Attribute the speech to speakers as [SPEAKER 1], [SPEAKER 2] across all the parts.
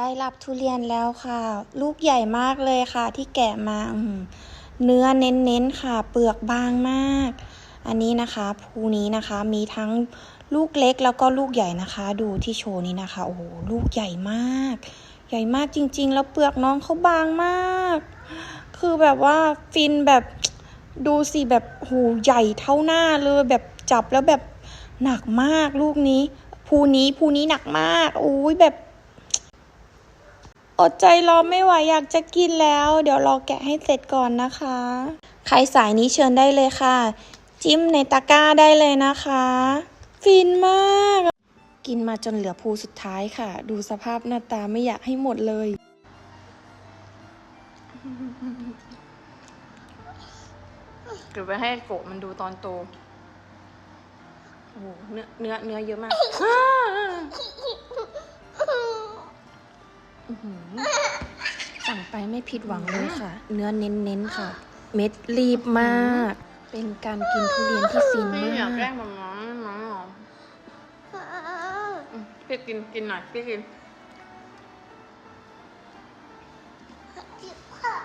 [SPEAKER 1] ได้รับทุเรียนแล้วค่ะ ลูกใหญ่มากเลยค่ะ ที่แกะมาเนื้อเน้นๆค่ะ เปลือกบางมาก อันนี้นะคะภูนี้นะคะ มีทั้งลูกเล็กแล้วก็ลูกใหญ่นะคะ ดูที่โชว์นี้นะคะโอ้โหลูกใหญ่มาก ใหญ่มากจริง ๆ แล้วเปลือกน้องเขาบางมาก คือแบบว่าฟินแบบดูสิแบบโหใหญ่เท่าหน้าเลยแบบจับแล้วแบบหนักมากลูกนี้ภูนี้ภูนี้หนักมากโอ้ยแบบ อดใจรอไม่ไหวอยากจะกินแล้ว เดี๋ยวรอแกะให้เสร็จก่อนนะคะ ใครสายนี้เชิญได้เลยค่ะ จิ้มในตะกร้าได้เลยนะคะ ฟินมาก กินมาจนเหลือภูสุดท้ายค่ะ ดูสภาพหน้าตาไม่อยากให้หมดเลย
[SPEAKER 2] เก็บไว้ให้โกะมันดูตอนโต โอ้โหเนื้อเนื้อเนื้อเยอะมากอื้อหือ
[SPEAKER 1] สั่งไปไม่ผิดหวังเลยค่ะ เนื้อเน้นๆค่ะ เม็ดรีบมาก เป็นการกินทุเรียนที่ฟิน
[SPEAKER 2] พี่อยากแกล้
[SPEAKER 1] มางก
[SPEAKER 2] มันน้องน้องหรออืมพี่กินกินหน่อยพี่กิน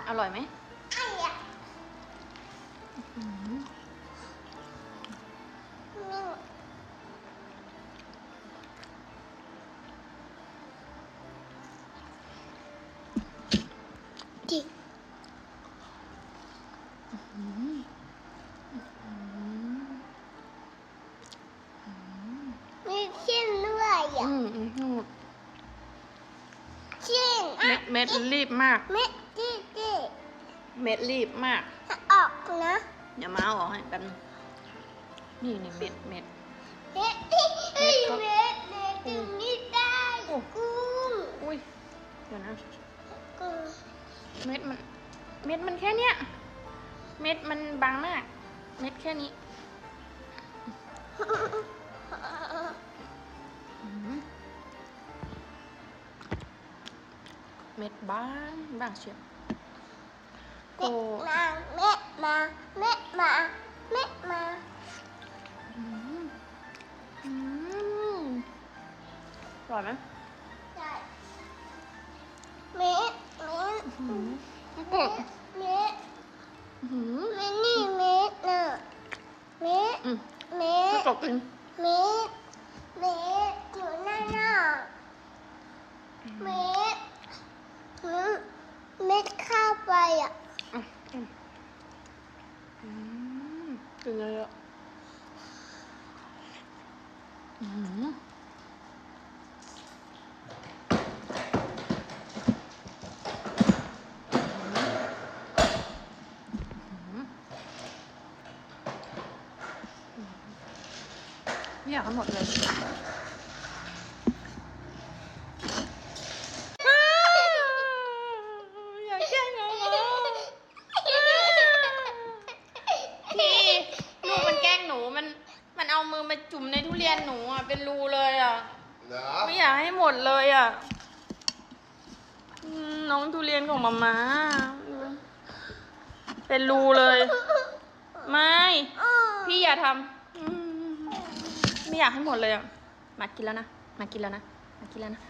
[SPEAKER 2] อร่อยไหม
[SPEAKER 3] มีเช่นด้วยอะ
[SPEAKER 2] อืมอืมอืม
[SPEAKER 3] เช่น
[SPEAKER 2] เม็ดเม็ดรีบมาก
[SPEAKER 3] เม็ดที่ที่
[SPEAKER 2] เม็ดรีบมาก
[SPEAKER 3] ออกนะ
[SPEAKER 2] เดี๋ยวมาเอาออกให้แป๊บนึงนี่นี่เม็ดเม็ด
[SPEAKER 3] เม็ดที่
[SPEAKER 2] เม็ดเม็
[SPEAKER 3] ดเม็ดตรงนี้ได้กุ้ง
[SPEAKER 2] อุ้ยเดี๋ยวนะ
[SPEAKER 3] กุ้ง
[SPEAKER 2] เม็ดมัน เม็ดมันแค่เนี้ย เม็ดมันบางมาก เม็ดแค่นี้อื้อหือเม็ดบางบางเชียวโก
[SPEAKER 3] เม็ดมาเม็ดมาเม็ดมาเม็ดมา
[SPEAKER 2] อืมอืมอร่อยไหม
[SPEAKER 3] เม็ดเม็ด
[SPEAKER 2] อื้อหือ
[SPEAKER 3] เม็ดนี่เม็ดน่ะเม็ด
[SPEAKER 2] อืม
[SPEAKER 3] เม็ด
[SPEAKER 2] ตกกิน
[SPEAKER 3] เม็ดเม็ดอยู่นั่นน่ะเม็ดหืมเม็ดเข้าไปอะ
[SPEAKER 2] อืมอืมอืมกินเยอะอื้อ ไม่อยากให้หมดเลยอยากแกล้งน้องเหรอพี่ลูกมันแกล้งหนูมันมันเอามือมาจุ่มในทุเรียนหนูอะเป็นรูเลยอะ
[SPEAKER 4] เหรอ
[SPEAKER 2] ไม่อยากให้หมดเลยอะอืมน้องทุเรียนของมาม่าเป็นรูเลย ไม่ พี่อย่าทำอืม ไม่อยากให้หมดเลยอะมากินแล้วนะ มากินแล้วนะ มากินแล้วนะ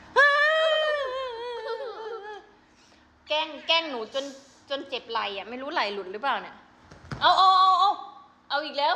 [SPEAKER 2] แกล้งแกล้งหนูจนจนเจ็บไหลอะ ไม่รู้ไหลหลุดหรือเปล่าเนี่ย เอาเอาเอาเอาเอาอีกแล้ว